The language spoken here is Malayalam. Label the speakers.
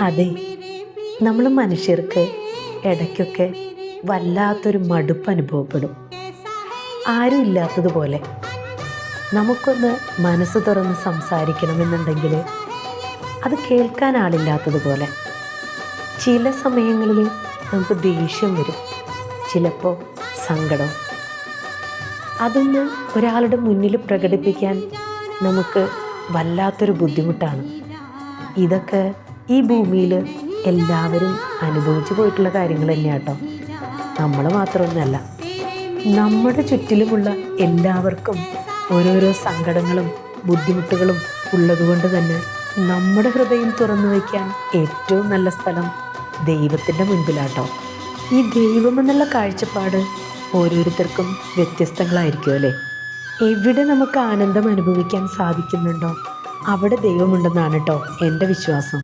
Speaker 1: അതെ. നമ്മൾ മനുഷ്യർക്ക് ഇടയ്ക്കൊക്കെ വല്ലാത്തൊരു മടുപ്പ് അനുഭവപ്പെടും. ആരും ഇല്ലാത്തതുപോലെ നമുക്കൊന്ന് മനസ്സ് തുറന്ന് സംസാരിക്കണമെന്നുണ്ടെങ്കിൽ അത് കേൾക്കാൻ ആളില്ലാത്തതുപോലെ ചില സമയങ്ങളിൽ നമുക്ക് ദേഷ്യം വരും. ചിലപ്പോൾ സങ്കടം. അതൊന്ന് ഒരാളുടെ മുന്നിൽ പ്രകടിപ്പിക്കാൻ നമുക്ക് വല്ലാത്തൊരു ബുദ്ധിമുട്ടാണ്. ഇതൊക്കെ ഈ ഭൂമിയിൽ എല്ലാവരും അനുഭവിച്ചു പോയിട്ടുള്ള കാര്യങ്ങൾ തന്നെയാണ് കേട്ടോ നമ്മൾ മാത്രമൊന്നുമല്ല നമ്മുടെ ചുറ്റിലുമുള്ള എല്ലാവർക്കും ഓരോരോ സങ്കടങ്ങളും ബുദ്ധിമുട്ടുകളും ഉള്ളതുകൊണ്ട് തന്നെ നമ്മുടെ ഹൃദയം തുറന്നു വയ്ക്കാൻ ഏറ്റവും നല്ല സ്ഥലം ദൈവത്തിന്റെ മുൻപിലാട്ടോ ഈ ദൈവമെന്നുള്ള കാഴ്ചപ്പാട് ഓരോരുത്തർക്കും വ്യത്യസ്തങ്ങളായിരിക്കും അല്ലേ? എവിടെ നമുക്ക് ആനന്ദം അനുഭവിക്കാൻ സാധിക്കുന്നുണ്ടോ? അവിടെ ദൈവമുണ്ടെന്നാണ് കേട്ടോ എന്റെ വിശ്വാസം.